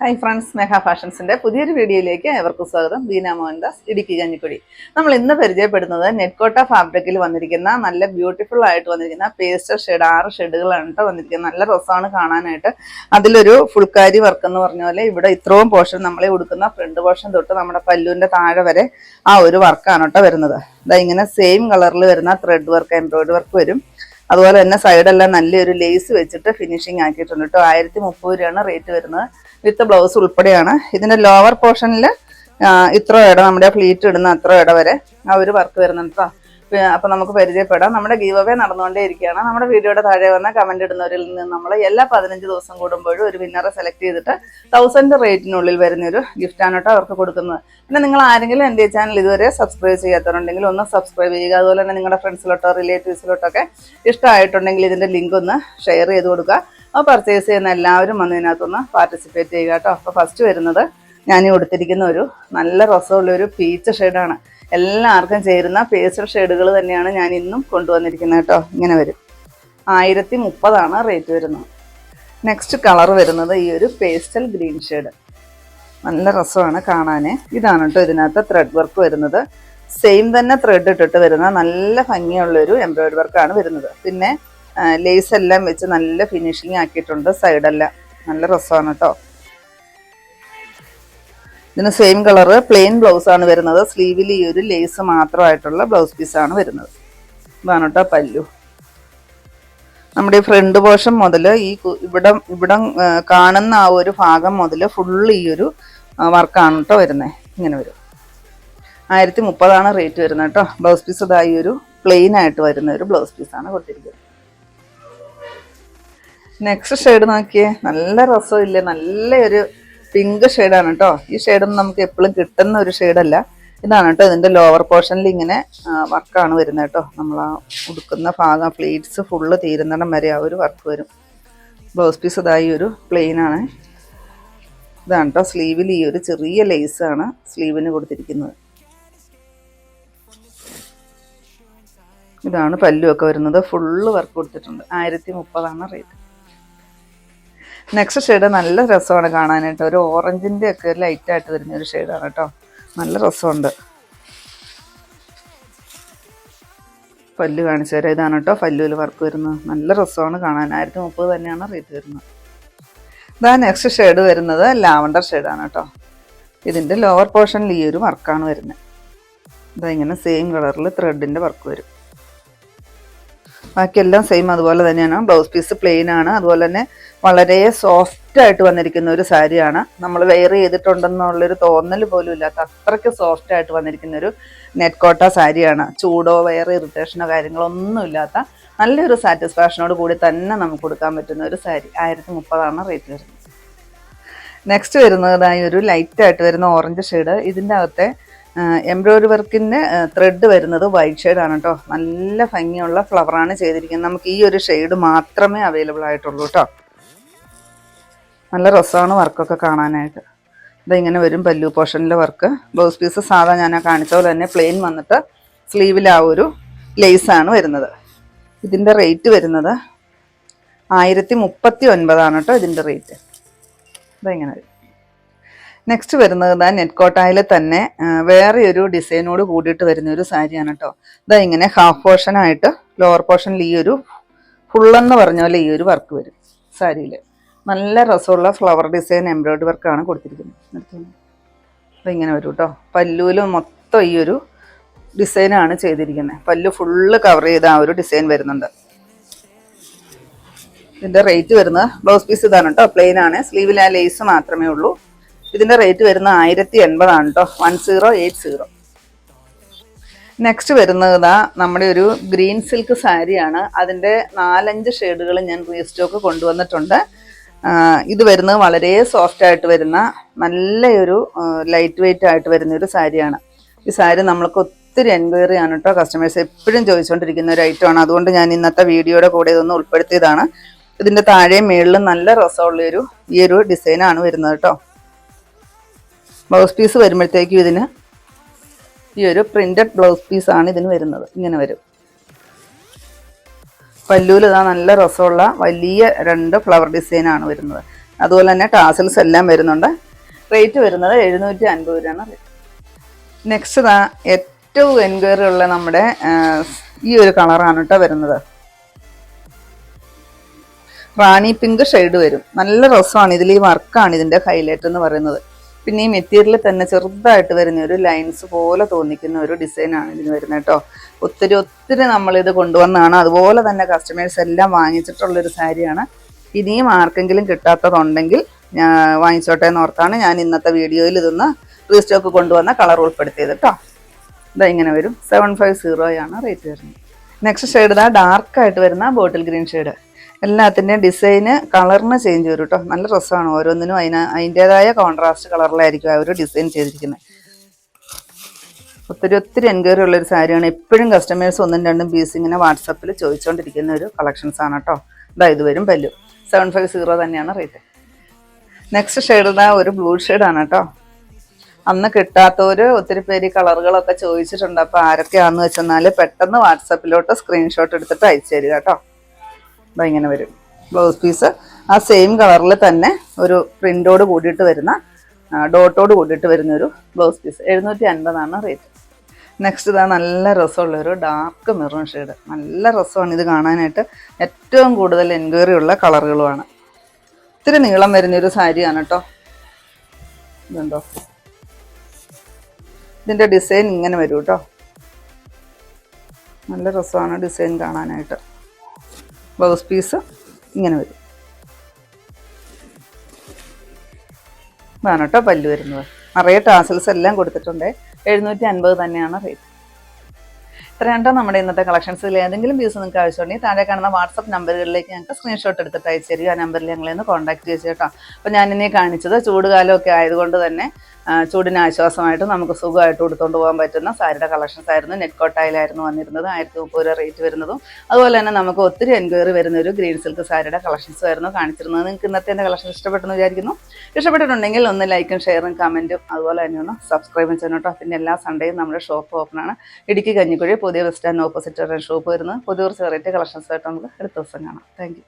Hi friends mega ഫാഷൻസിന്റെ പുതിയൊരു വീഡിയോയിലേക്ക് ഏവർക്കും സ്വാഗതം. ബീന മോഹൻദാസ് ഇടുക്കി കഞ്ഞിക്കുടി. നമ്മൾ ഇന്ന് പരിചയപ്പെടുന്നത് നെറ്റ്കോട്ട ഫാബ്രിക്കിൽ വന്നിരിക്കുന്ന നല്ല ബ്യൂട്ടിഫുൾ ആയിട്ട് വന്നിരിക്കുന്ന പേസ്റ്റർ ഷെയ്ഡ് ആറ് ഷെയ്ഡുകളാണ് കേട്ടോ വന്നിരിക്കുന്നത്. നല്ല രസമാണ് കാണാനായിട്ട്. അതിലൊരു ഫുൾക്കാരി വർക്ക് എന്ന് പറഞ്ഞ പോലെ ഇവിടെ ഇത്രയും പോർഷൻ നമ്മളെ കൊടുക്കുന്ന ഫ്രണ്ട് പോർഷൻ തൊട്ട് നമ്മുടെ പല്ലുവിന്റെ താഴെ വരെ ആ ഒരു വർക്കാണ് കേട്ടോ വരുന്നത്. ഇതാ ഇങ്ങനെ സെയിം കളറിൽ വരുന്ന ത്രെഡ് വർക്ക് എംബ്രോയിഡറി വർക്ക് വരും. അതുപോലെ തന്നെ സൈഡെല്ലാം നല്ലൊരു ലേസ് വെച്ചിട്ട് ഫിനിഷിങ് ആക്കിയിട്ടുണ്ട് കേട്ടോ ആയിരത്തി മുപ്പത് രൂപയാണ് റേറ്റ് വരുന്നത്. വിത്ത് ബ്ലൗസ് ഉൾപ്പെടെയാണ്. ഇതിന്റെ ലോവർ പോർഷനിൽ ഇത്ര ഇട നമ്മുടെ ഫ്ലീറ്റ് ഇടുന്ന അത്ര ഇട വരെ ആ ഒരു വർക്ക് വരുന്നുണ്ട് കേട്ടോ അപ്പൊ നമുക്ക് പരിചയപ്പെടാം. നമ്മുടെ ഗീവ് അവേ നടന്നുകൊണ്ടേ ഇരിക്കുകയാണ് നമ്മുടെ വീഡിയോയുടെ താഴെ വന്ന കമന്റ് ഇടുന്നവരിൽ നിന്ന് നമ്മൾ എല്ലാ പതിനഞ്ച് ദിവസം കൂടുമ്പോഴും ഒരു വിന്നറെ സെലക്ട് ചെയ്തിട്ട് തൗസൻഡ് റേറ്റിനുള്ളിൽ വരുന്ന ഒരു ഗിഫ്റ്റാണ് കേട്ടോ അവർക്ക് കൊടുക്കുന്നത്. പിന്നെ നിങ്ങൾ ആരെങ്കിലും എന്റെ ചാനൽ ഇതുവരെ സബ്സ്ക്രൈബ് ചെയ്യാത്തവരുണ്ടെങ്കിൽ ഒന്ന് സബ്സ്ക്രൈബ് ചെയ്യുക. അതുപോലെ തന്നെ നിങ്ങളുടെ ഫ്രണ്ട്സിലോട്ടോ റിലേറ്റീവ്സിലോട്ടൊക്കെ ഇഷ്ടമായിട്ടുണ്ടെങ്കിൽ ഇതിന്റെ ലിങ്ക് ഒന്ന് ഷെയർ ചെയ്ത് കൊടുക്കുക. അപ്പോൾ പർച്ചേസ് ചെയ്യുന്ന എല്ലാവരും വന്ന് ഇതിനകത്തൊന്ന് പാർട്ടിസിപ്പേറ്റ് ചെയ്യുക കേട്ടോ. അപ്പോൾ ഫസ്റ്റ് വരുന്നത് ഞാൻ കൊടുത്തിരിക്കുന്ന ഒരു നല്ല രസമുള്ള ഒരു പീച്ച് ഷെയ്ഡാണ് എല്ലാവർക്കും ചേരുന്ന പേസ്റ്റൽ ഷെയ്ഡുകൾ തന്നെയാണ് ഞാൻ ഇന്നും കൊണ്ടുവന്നിരിക്കുന്നത് കേട്ടോ. ഇങ്ങനെ വരും. ആയിരത്തി മുപ്പതാണ് റേറ്റ് വരുന്നത്. നെക്സ്റ്റ് കളർ വരുന്നത് ഈ ഒരു പേസ്റ്റൽ ഗ്രീൻ ഷെയ്ഡ് നല്ല രസമാണ് കാണാൻ ഇതാണ് കേട്ടോ ഇതിനകത്ത് ത്രെഡ് വർക്ക് വരുന്നത്. സെയിം തന്നെ ത്രെഡ് ഇട്ടിട്ട് വരുന്ന നല്ല ഭംഗിയുള്ളൊരു എംബ്രോയിഡറി വർക്കാണ് വരുന്നത്. പിന്നെ ലേസ് എല്ലാം വെച്ച് നല്ല ഫിനിഷിങ് ആക്കിയിട്ടുണ്ട് സൈഡെല്ലാം നല്ല രസമാണ് കേട്ടോ. ഇതിന് സെയിം കളറ് പ്ലെയിൻ ബ്ലൗസ് ആണ് വരുന്നത്. സ്ലീവിൽ ഈ ഒരു ലേസ് മാത്രമായിട്ടുള്ള ബ്ലൗസ് പീസ് ആണ് വരുന്നത്. ഇതാണ് കേട്ടോ പല്ലു. നമ്മുടെ ഈ ഫ്രണ്ട് പോർഷൻ മുതൽ ഈ ഇവിടം ഇവിടം കാണുന്ന ആ ഒരു ഭാഗം മുതൽ ഫുള്ള് ഈ ഒരു വർക്കാണ് കേട്ടോ വരുന്നത് ഇങ്ങനെ വരും. ആയിരത്തി മുപ്പതാണ് റേറ്റ് വരുന്നത് കേട്ടോ ബ്ലൗസ് പീസ് ഇതായി ഒരു പ്ലെയിൻ ആയിട്ട് വരുന്ന ഒരു ബ്ലൗസ് പീസാണ് കൊടുത്തിരിക്കുന്നത്. നെക്സ്റ്റ് ഷെയ്ഡ് നോക്കിയേ. നല്ല രസമില്ലേ? നല്ല ഒരു പിങ്ക് ഷെയ്ഡാണ് കേട്ടോ. ഈ ഷെയ്ഡൊന്നും നമുക്ക് എപ്പോഴും കിട്ടുന്ന ഒരു ഷെയ്ഡല്ല. ഇതാണ് കേട്ടോ ഇതിന്റെ ലോവർ പോർഷനിൽ ഇങ്ങനെ വർക്കാണ് വരുന്നത് കേട്ടോ. നമ്മൾ ആ ഉടുക്കുന്ന ഭാഗം ഫ്ലീറ്റ്സ് ഫുള്ള് തീരുന്നിടം വരെ ആ ഒരു വർക്ക് വരും. ബ്ലൗസ് പീസ് ഇതായി ഒരു പ്ലെയിനാണ് ഇതാണ് കേട്ടോ സ്ലീവിൽ ഈ ഒരു ചെറിയ ലേസ് ആണ് സ്ലീവിന് കൊടുത്തിരിക്കുന്നത്. ഇതാണ് പല്ലുമൊക്കെ വരുന്നത്. ഫുള്ള് വർക്ക് കൊടുത്തിട്ടുണ്ട്. ആയിരത്തി മുപ്പതാണ് റേറ്റ് നെക്സ്റ്റ് ഷെയ്ഡ് നല്ല രസമാണ് കാണാനായിട്ട്. ഒരു ഓറഞ്ചിന്റെ ഒക്കെ ലൈറ്റ് ആയിട്ട് വരുന്ന ഒരു ഷെയ്ഡാണ് കേട്ടോ നല്ല രസമുണ്ട്. പല്ല് കാണിച്ചു തരാം. ഇതാണ് കേട്ടോ പല്ലുവിൽ വർക്ക് വരുന്നത്. നല്ല രസമാണ് കാണാൻ. ആയിരത്തി മുപ്പത് തന്നെയാണ് റേറ്റ് വരുന്നത്. ഇതാ നെക്സ്റ്റ് ഷെയ്ഡ് വരുന്നത് ലാവണ്ടർ ഷെയ്ഡാണ് കേട്ടോ ഇതിന്റെ ലോവർ പോർഷനിൽ ഈ ഒരു വർക്കാണ് വരുന്നത്. ഇതാ ഇങ്ങനെ സെയിം കളറിൽ ത്രെഡിന്റെ വർക്ക് വരും. ബാക്കിയെല്ലാം സെയിം അതുപോലെ തന്നെയാണ്. ബ്ലൗസ് പീസ് പ്ലെയിൻ ആണ്. അതുപോലെ തന്നെ വളരെ സോഫ്റ്റ് ആയിട്ട് വന്നിരിക്കുന്ന ഒരു സാരിയാണ്. നമ്മൾ വെയർ ചെയ്തിട്ടുണ്ടെന്നുള്ളൊരു തോന്നൽ പോലും ഇല്ലാത്ത അത്രയ്ക്ക് സോഫ്റ്റ് ആയിട്ട് വന്നിരിക്കുന്ന ഒരു നെറ്റ് കോട്ട സാരിയാണ്. ചൂടോ വെയർ ഇറിറ്റേഷനോ കാര്യങ്ങളോ ഒന്നും ഇല്ലാത്ത നല്ലൊരു സാറ്റിസ്ഫാക്ഷനോട് കൂടി തന്നെ നമുക്ക് കൊടുക്കാൻ പറ്റുന്ന ഒരു സാരി. ആയിരത്തി മുപ്പതാണ് റേറ്റ് വരുന്നത് നെക്സ്റ്റ് വരുന്നതായി ഒരു ലൈറ്റ് ആയിട്ട് വരുന്ന ഓറഞ്ച് ഷെയ്ഡ് ഇതിന്റെ അകത്തെ എംബ്രോയിഡറി വർക്കിന്റെ ത്രെഡ് വരുന്നത് വൈറ്റ് ഷെയ്ഡാണ് കേട്ടോ നല്ല ഭംഗിയുള്ള ഫ്ലവറാണ് ചെയ്തിരിക്കുന്നത്. നമുക്ക് ഈ ഒരു ഷെയ്ഡ് മാത്രമേ അവൈലബിൾ ആയിട്ടുള്ളൂ കേട്ടോ നല്ല രസമാണ് വർക്കൊക്കെ കാണാനായിട്ട്. ഇതിങ്ങനെ വരും പല്ലു പോർഷനിലെ വർക്ക് ബ്ലൗസ് പീസ് സാധാ ഞാൻ കാണിച്ച പോലെ തന്നെ പ്ലെയിൻ വന്നിട്ട് സ്ലീവിൽ ആ ഒരു ലേസാണ് വരുന്നത്. ഇതിന്റെ റേറ്റ് വരുന്നത് ആയിരത്തി മുപ്പത്തി ഒൻപതാണ് കേട്ടോ ഇതിന്റെ റേറ്റ് ഇതിങ്ങനെ വരും. നെക്സ്റ്റ് വരുന്നത് ഇതാ നെറ്റ് കോട്ടായിൽ തന്നെ വേറെ ഒരു ഡിസൈനോട് കൂടിയിട്ട് വരുന്ന ഒരു സാരിയാണ് കേട്ടോ ഇതാ ഇങ്ങനെ ഹാഫ് പോർഷൻ ആയിട്ട് ലോവർ പോർഷനിൽ ഈ ഒരു ഫുള്ളെന്ന് പറഞ്ഞ പോലെ ഈ ഒരു വർക്ക് വരും സാരിയിൽ നല്ല രസമുള്ള ഫ്ലവർ ഡിസൈൻ എംബ്രോയിഡറി വർക്കാണ് കൊടുത്തിരിക്കുന്നത്. അപ്പം ഇങ്ങനെ വരും കേട്ടോ പല്ലുവിൽ മൊത്തം ഈ ഒരു ഡിസൈനാണ് ചെയ്തിരിക്കുന്നത് പല്ലു ഫുള്ള് കവർ ചെയ്ത ആ ഒരു ഡിസൈൻ വരുന്നുണ്ട്. ഇതിന്റെ റേറ്റ് വരുന്നത് ബ്ലൗസ് പീസ് ഇതാണ് കേട്ടോ പ്ലെയിൻ ആണ്. സ്ലീവിൽ ആ ലേസ് മാത്രമേ ഉള്ളൂ. ഇതിന്റെ റേറ്റ് വരുന്ന ആയിരത്തി എൺപതാണ് കേട്ടോ one zero eight zero next വരുന്നത് നമ്മുടെ ഒരു ഗ്രീൻ സിൽക്ക് സാരിയാണ് അതിന്റെ നാലഞ്ച് ഷെയ്ഡുകൾ ഞാൻ റീസ്റ്റോക്ക് കൊണ്ടുവന്നിട്ടുണ്ട്. ഇത് വരുന്നത് വളരെ സോഫ്റ്റ് ആയിട്ട് വരുന്ന നല്ലൊരു ലൈറ്റ് വെയിറ്റ് ആയിട്ട് വരുന്ന ഒരു സാരിയാണ് ഈ സാരി നമ്മൾക്ക് ഒത്തിരി എൻക്വയറി ആണ് കേട്ടോ കസ്റ്റമേഴ്സ് എപ്പോഴും ചോദിച്ചുകൊണ്ടിരിക്കുന്ന ഒരു ഐറ്റമാണ് അതുകൊണ്ട് ഞാൻ ഇന്നത്തെ വീഡിയോയുടെ കൂടെ ഇതൊന്ന് ഉൾപ്പെടുത്തിയതാണ്. ഇതിന്റെ താഴെയും മേളിലും നല്ല രസമുള്ളൊരു ഈ ഒരു ഡിസൈനാണ് വരുന്നത് കേട്ടോ ബ്ലൗസ് പീസ് വരുമ്പോഴത്തേക്കും ഇതിന് ഈ ഒരു പ്രിന്റഡ് ബ്ലൗസ് പീസാണ് ഇതിന് വരുന്നത്. ഇങ്ങനെ വരും. പല്ലൂൽ ഇതാ നല്ല രസമുള്ള വലിയ രണ്ട് ഫ്ലവർ ഡിസൈനാണ് വരുന്നത്. അതുപോലെ തന്നെ ടാസൽസ് എല്ലാം വരുന്നുണ്ട്. റേറ്റ് വരുന്നത് എഴുന്നൂറ്റി അൻപത് രൂപയാണ്. നെക്സ്റ്റ് ഇതാ ഏറ്റവും എൻക്വയറി ഉള്ള നമ്മുടെ ഈ ഒരു കളറാണ് കേട്ടോ വരുന്നത്. റാണി പിങ്ക് ഷെയ്ഡ് വരും. നല്ല രസമാണ് ഇതിൽ ഈ വർക്കാണ് ഇതിന്റെ ഹൈലൈറ്റ് എന്ന് പറയുന്നത്. പിന്നെ ഈ മെറ്റീരിയൽ തന്നെ ചെറുതായിട്ട് വരുന്ന ഒരു ലൈൻസ് പോലെ തോന്നിക്കുന്ന ഒരു ഡിസൈനാണ് ഇതിന് വരുന്നത് കേട്ടോ. ഒത്തിരി ഒത്തിരി നമ്മളിത് കൊണ്ടുവന്നാണ്. അതുപോലെ തന്നെ കസ്റ്റമേഴ്സ് എല്ലാം വാങ്ങിച്ചിട്ടുള്ളൊരു സാരിയാണ് ഇനിയും ആർക്കെങ്കിലും കിട്ടാത്തതുണ്ടെങ്കിൽ ഞാൻ വാങ്ങിച്ചോട്ടെ എന്ന് ഓർത്താണ് ഞാൻ ഇന്നത്തെ വീഡിയോയിൽ ഇതൊന്ന് റീസ്റ്റോക്ക് കൊണ്ടുവന്ന കളർ ഉൾപ്പെടുത്തിയത് കേട്ടോ. ഇതാ ഇങ്ങനെ വരും. സെവൻ ഫൈവ് സീറോയാണ് റേറ്റ് വരുന്നത്. നെക്സ്റ്റ് ഷെയ്ഡ് ഇതാ ഡാർക്കായിട്ട് വരുന്ന ബോട്ടിൽ ഗ്രീൻ ഷെയ്ഡ് എല്ലാത്തിന്റെയും ഡിസൈന് കളറിന് ചേഞ്ച് വരും കേട്ടോ നല്ല രസമാണ് ഓരോന്നിനും അതിന് അതിന്റെതായ കോൺട്രാസ്റ്റ് കളറിലായിരിക്കും ഒരു ഡിസൈൻ ചെയ്തിരിക്കുന്നത് ഒത്തിരി ഒത്തിരി എൻക്വയറി ഉള്ളൊരു സാരിയാണ്. എപ്പോഴും കസ്റ്റമേഴ്സ് ഒന്നും രണ്ടും പീസ് ഇങ്ങനെ വാട്സപ്പിൽ ചോദിച്ചുകൊണ്ടിരിക്കുന്ന ഒരു കളക്ഷൻസ് ആണ് കേട്ടോ ഇതാ ഇത് വരും പല്ലു. സെവൻ ഫൈവ് സീറോ തന്നെയാണ് റേറ്റ് നെക്സ്റ്റ് ഷെയ്ഡ് ഇതാ ഒരു ബ്ലൂ ഷെയ്ഡാണ് കേട്ടോ അന്ന് കിട്ടാത്തവര് ഒത്തിരി പേര് കളറുകളൊക്കെ ചോദിച്ചിട്ടുണ്ട്. അപ്പൊ ആരൊക്കെയാണെന്ന് വെച്ചെന്നാൽ പെട്ടെന്ന് വാട്സപ്പിലോട്ട് സ്ക്രീൻഷോട്ട് എടുത്തിട്ട് അയച്ചു തരിക കേട്ടോ അപ്പൊ ഇങ്ങനെ വരും. ബ്ലൗസ് പീസ് ആ സെയിം കളറിൽ തന്നെ ഒരു പ്രിന്റോട് കൂടിയിട്ട് വരുന്ന ഡോട്ടോട് കൂടിയിട്ട് വരുന്ന ഒരു ബ്ലൗസ് പീസ് എഴുന്നൂറ്റി അൻപതാണ് റേറ്റ് നെക്സ്റ്റ് ഇതാ നല്ല രസമുള്ളൊരു ഡാർക്ക് മെറൂൺ ഷെയ്ഡ് നല്ല രസമാണ് ഇത് കാണാനായിട്ട്. ഏറ്റവും കൂടുതൽ എൻക്വയറി ഉള്ള കളറുകളുമാണ്. ഇത്തിരി നീളം വരുന്നൊരു സാരിയാണ് കേട്ടോ ഇതുണ്ടോ? ഇതിന്റെ ഡിസൈൻ ഇങ്ങനെ വരും കേട്ടോ നല്ല രസമാണ് ഡിസൈൻ കാണാനായിട്ട്. ബ്ലൗസ് പീസ് ഇങ്ങനെ വരും. ഇതാണ് കേട്ടോ പല്ല് വരുന്നത്. നിറയെ ടാസൽസ് എല്ലാം കൊടുത്തിട്ടുണ്ട്. എഴുന്നൂറ്റി അൻപത് തന്നെയാണ് റേറ്റ് ഇത്രയുണ്ടോ നമ്മുടെ ഇന്നത്തെ കളക്ഷൻസിൽ ഏതെങ്കിലും പീസ് നിങ്ങൾക്ക് ആവശ്യമുണ്ടെങ്കിൽ താഴെ കാണുന്ന വാട്സപ്പ് നമ്പറുകളിലേക്ക് ഞങ്ങൾക്ക് സ്ക്രീൻഷോട്ട് എടുത്തിട്ട് അയച്ചു തരിക. ആ നമ്പറിൽ ഞങ്ങളെ ഒന്ന് കോൺടാക്ട് ചെയ്ത് കേട്ടോ അപ്പോൾ ഞാൻ ഇനി കാണിച്ചത് ചൂടുകാലമൊക്കെ ആയതുകൊണ്ട് തന്നെ ചൂടിന് ആശ്വാസമായിട്ട് നമുക്ക് സുഖമായിട്ട് കൊടുത്തുകൊണ്ട് പോകാൻ പറ്റുന്ന സാരിയുടെ കളക്ഷൻസ് ആയിരുന്നു. നെറ്റ് കോട്ടായിലായിരുന്നു വന്നിരുന്നത്. ആയിരത്തി മുപ്പത് രൂപ റേറ്റ് വരുന്നതും. അതുപോലെ തന്നെ നമുക്ക് ഒത്തിരി എൻക്വയറി വരുന്ന ഒരു ഗ്രീൻ സിൽക്ക് സാരിയുടെ കളക്ഷൻസ് ആയിരുന്നു കാണിച്ചിരുന്നത്. നിങ്ങൾക്ക് ഇന്നത്തെ എന്റെ കളക്ഷൻ ഇഷ്ടപ്പെട്ടെന്ന് വിചാരിക്കുന്നു. ഇഷ്ടപ്പെട്ടിട്ടുണ്ടെങ്കിൽ ഒന്ന് ലൈക്കും ഷെയറും കമന്റും അതുപോലെ തന്നെ ഒന്ന് സബ്സ്ക്രൈബും ചെയ്യണം കേട്ടോ. പിന്നെ എല്ലാ സൺഡേയും നമ്മുടെ ഷോപ്പ് ഓപ്പണാണ് ഇടുക്കി കഞ്ഞിക്കുഴി പുതിയ ബസ് സ്റ്റാൻഡ് ഓപ്പോസിറ്റ് ഷോപ്പ് വരുന്നത്. പുതിയ കുറച്ച് വെറൈറ്റി കളക്ഷൻസ് ആയിട്ട് നമുക്ക് അടുത്ത ദിവസം കാണാം. താങ്ക്